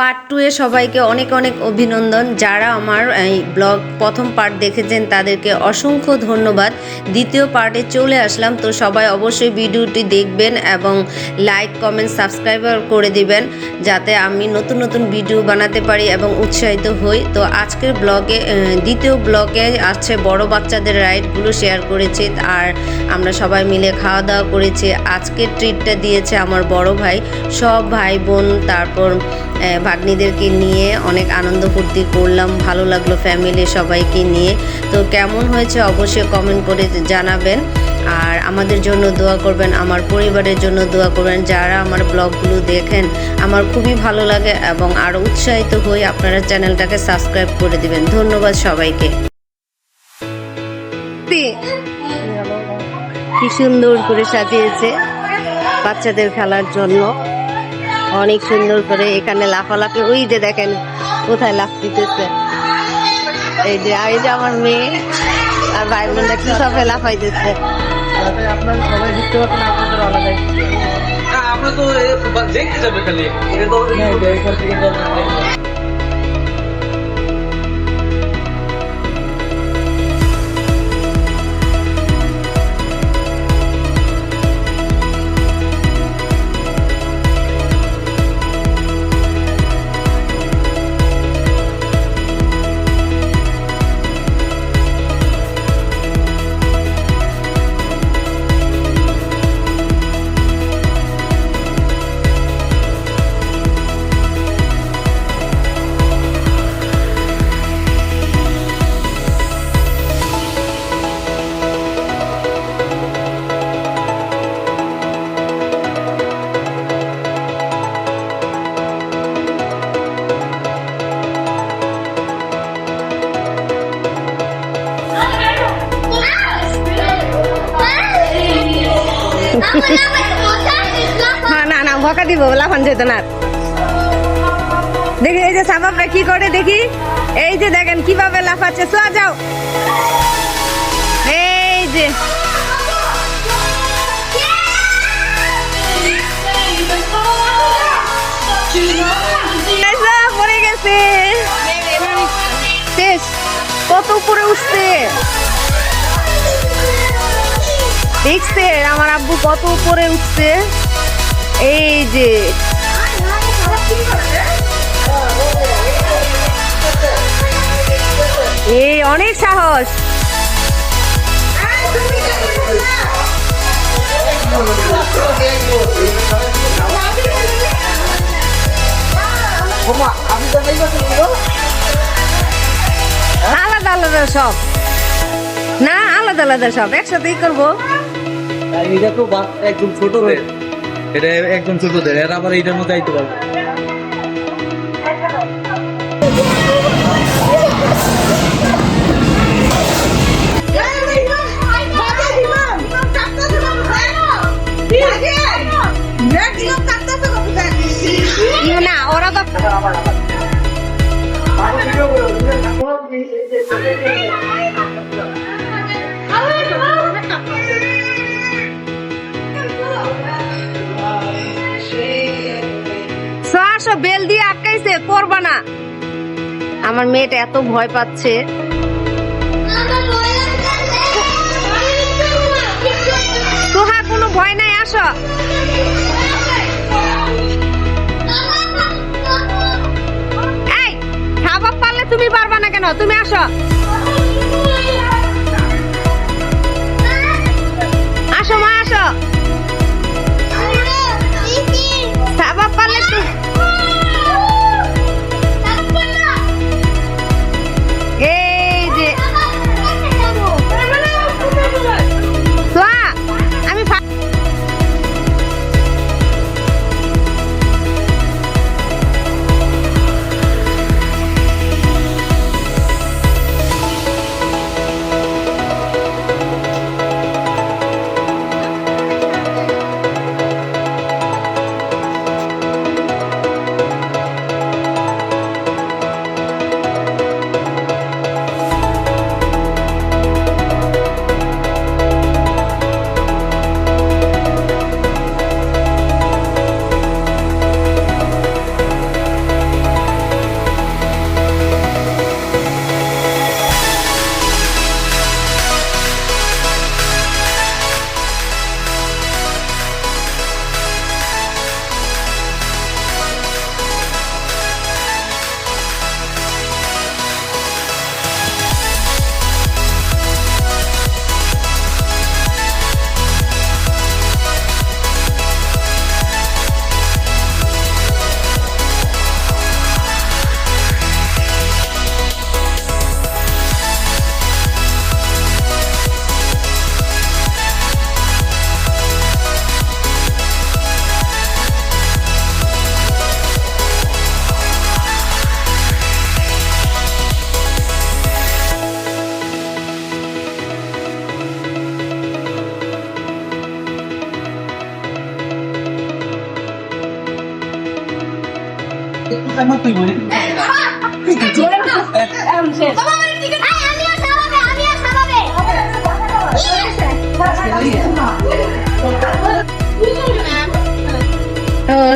Part two এ সবাইকে অনেক অনেক অভিনন্দন। যারা আমার এই ব্লগ প্রথম পার্ট দেখেছেন, তাদেরকে অসংখ্য ধন্যবাদ। দ্বিতীয় পার্টে চলে আসলাম, তো সবাই অবশ্যই ভিডিওটি দেখবেন এবং লাইক কমেন্ট সাবস্ক্রাইব করে দিবেন, যাতে আমি নতুন নতুন ভিডিও বানাতে পারি এবং উৎসাহিত হই। তো আজকের ব্লগে দ্বিতীয় ব্লগে আছে বড় বাচ্চাদের রাইডগুলো শেয়ার করেছি, আর আমরা সবাই মিলে খাওয়া দাওয়া করেছি। আজকের ট্রিটটা দিয়েছে আমার বড় ভাই। সব ভাই বোন, তারপর ভাগ্নিদেরকে নিয়ে অনেক আনন্দ ফুর্তি করলাম, ভালো লাগল ফ্যামিলি সবাইকে নিয়ে। তো কেমন হয়েছে অবশ্যই কমেন্ট করে জানাবেন। আর আমাদের জন্য দোয়া করবেন, আমার পরিবারের জন্য দোয়া করবেন। যারা আমার ব্লগগুলো দেখেন, আমার খুবই ভালো লাগে এবং আরও উৎসাহিত হয়ে আপনারা চ্যানেলটাকে সাবস্ক্রাইব করে দিবেন। ধন্যবাদ সবাইকে। কি সুন্দর করে সাজিয়েছে বাচ্চাদের খেলার জন্য। অনেক সুন্দর করে এখানে লাফালাফি ওই যে দেখেন কোথায় লাফ দিতেছে। এই যে আর এই যে আমার মেয়ে আর ভাই বোনরা কি সবে লাফাইতেছে। আপনার সবাই দেখতে পাচ্ছেন আপনাদের আলাদা আমরা তো দেখতে যাবে। খালি ভকা দিব, লাফান যেত দেখি এই যে সাবাবরা কি করে দেখি? এই যে দেখেন কীভাবে লাফাচ্ছে সোয়া যাও। এই যে। গেছে। কত উপরে উঠছে। দেখছে আমার আব্বু কত উপরে উঠছে। এই যে এই অনেক সাহস। আলাদা আলাদা সব। না আলাদা আলাদা সব। একসাথেই করব। একদম ছোট এটা একদম ছোটদের এরা আবার এইটার মধ্যে আইতে পারবে। না ওরা তো করবা না। আমার মেয়েটা এত ভয় পাচ্ছে। তোহা, কোনো ভয় নাই, আসো। পারলে তুমি পারবা না কেন? তুমি আসো।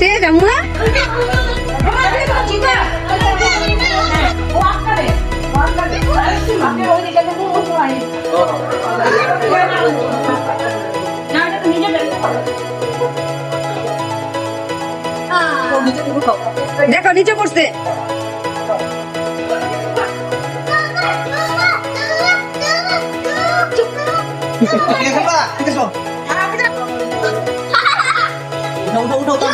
সে জামুয়া দেখো নিচে পড়ছে উঠো উঠো তাড়াতাড়ি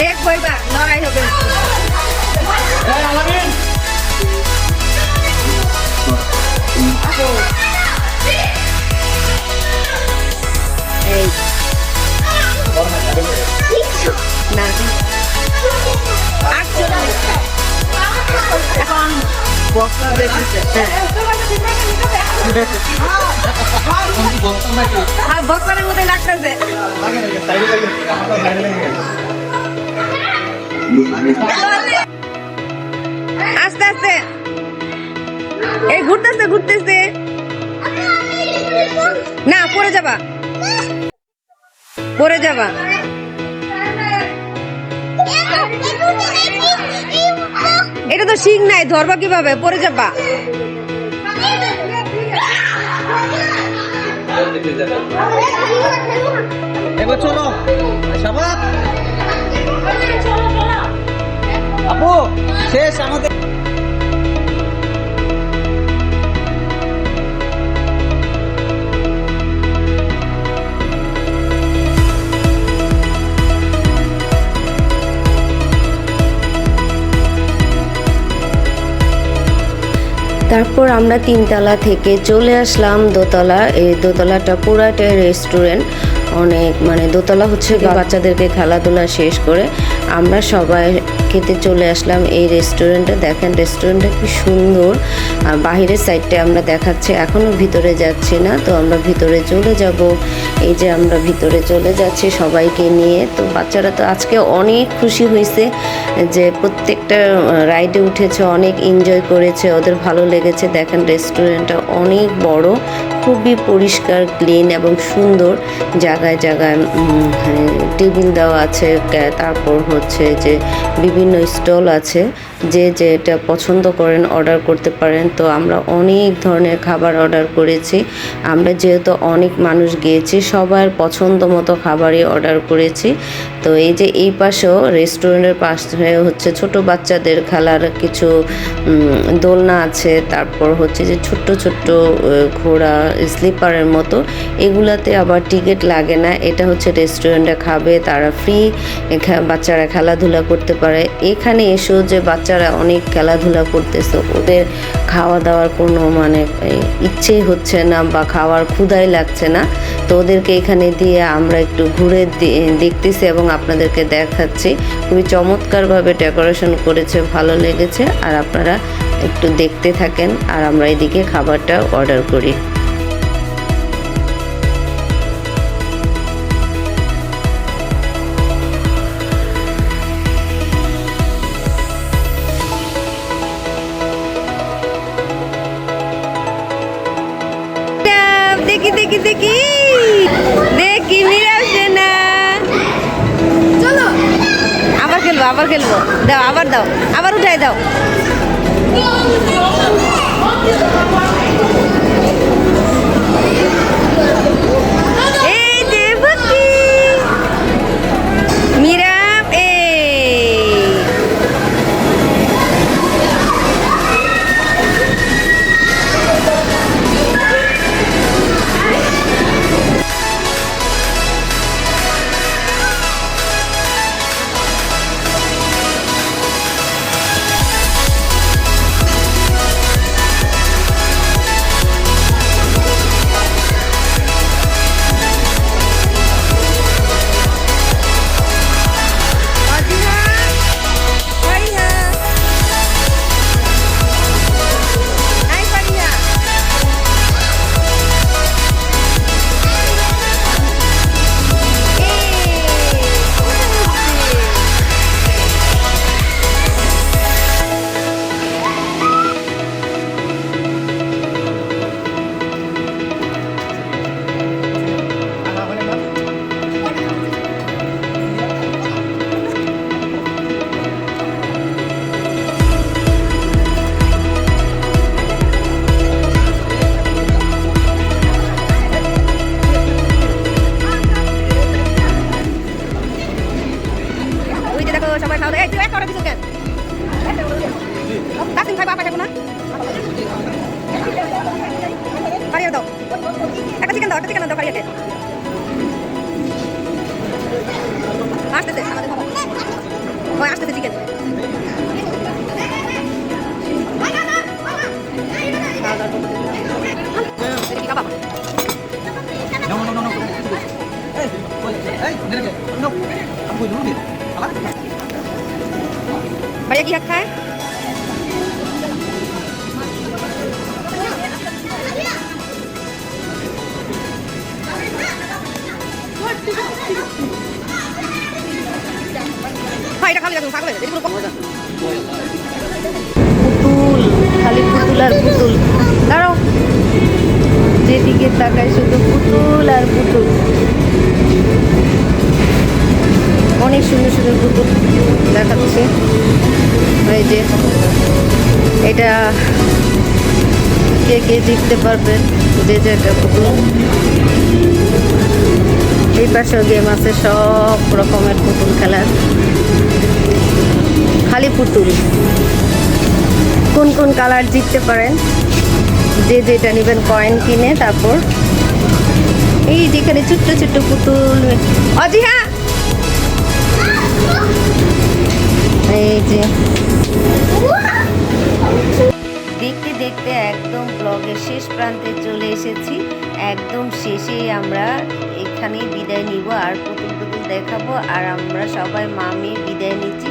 দেখ বইবা লড়াই হবে এখন বক্সা আস্তে আস্তে। এই ঘুরতেছে ঘুরতেছে। না, পড়ে যাবা। পড়ে যাবা। এটা তো শিং নাই, ধরবা কীভাবে? পড়ে যাবা। এবার চলো। শাবাব আপু শেষ আমাদের তারপর আমরা তিনতলা থেকে চলে আসলাম দোতলা। এই দোতলাটা পুরাটাই রেস্টুরেন্ট অনেক মানে দোতলা হচ্ছে বাচ্চাদেরকে খেলাধুলা শেষ করে। আমরা সবাই খেতে চলে আসলাম এই রেস্টুরেন্টে। দেখেন রেস্টুরেন্টটা কি সুন্দর। আর বাহিরের সাইডটা আমরা দেখাচ্ছি এখনও ভিতরে যাচ্ছি না, তো আমরা ভিতরে চলে যাব। এই যে আমরা ভিতরে চলে যাচ্ছি সবাইকে নিয়ে। তো বাচ্চারা তো আজকে অনেক খুশি হয়েছে যে প্রত্যেকটা রাইডে উঠেছে, অনেক এনজয় করেছে, ওদের ভালো লেগেছে। দেখেন রেস্টুরেন্টটা অনেক বড়, খুবই পরিষ্কার ক্লিন এবং সুন্দর জায়গায় জায়গায় মানে টেবিল দেওয়া আছে তারপর হচ্ছে যে বিভিন্ন স্টল আছে, যে যেটা পছন্দ করেন অর্ডার করতে পারেন। তো আমরা অনেক ধরনের খাবার অর্ডার করেছি। আমরা যেহেতু অনেক মানুষ গিয়েছি, সবার পছন্দ মতো খাবারই অর্ডার করেছি। তো এই যে এই পাশেও রেস্টুরেন্টের পাশে হচ্ছে ছোট বাচ্চাদের খেলার কিছু দোলনা আছে, তারপর হচ্ছে যে ছোট্ট ছোট্ট আহ, ঘোড়া স্লিপারের মতো। এগুলাতে আবার টিকিট লাগে না। এটা হচ্ছে রেস্টুরেন্টে খাবে তারা ফ্রি বাচ্চারা খেলাধুলা করতে পারে। এখানে এসেও যে বাচ্চারা অনেক খেলাধুলা করতেছে ওদের খাওয়া দাওয়ার কোনো মানে এই, ইচ্ছেই হচ্ছে না বা খাওয়ার ক্ষুধাই লাগছে না। তো ওদেরকে এখানে দিয়ে আমরা একটু ঘুরে দেখতেছি এবং আপনাদেরকে দেখাচ্ছি। খুবই চমৎকারভাবে ডেকোরেশন করেছে ভালো লেগেছে। আর আপনারা একটু দেখতে থাকেন আর আমরা এদিকে খাবারটা অর্ডার করি। দেখি দেখি দেখি। দেখি মিরাও সেনা চলো। আবার খেলব আবার খেলব। দাও, আবার দাও, আবার উঠাই দাও। Yeah. কারিয়ে দাও। একটা চিকেন দাও, একটা চিকেন দাও কারিয়েতে আসতেছে। হয় আসতেছে চিকেন भैया की हक है পুতুল, খালি পুতুল আর পুতুল। দাঁড়াও। যেদিকে তাকায় শুধু পুতুল আর পুতুল। অনেক সুন্দর সুন্দর পুতুল দেখাচ্ছে। এই যে, এটা কে কে জিততে পারবেন যে যে একটা পুতুল। এই পাশেও গেম আছে, সব রকমের পুতুল খেলার। খালি পুতুল কোন কোন কালার জিততে পারেন? যে যেটা নেবেন কয়েন কিনে তারপর। এই যেখানে ছোট্ট ছোট্ট পুতুল। অজি হ্যাঁ। এই যে। দেখতে দেখতে একদম ব্লগের শেষ প্রান্তে চলে এসেছি। একদম শেষে আমরা এখানেই বিদায় নিব। আর পুতুল টুতুল দেখাবো। আর আমরা সবাই মামি বিদায় নিচ্ছি।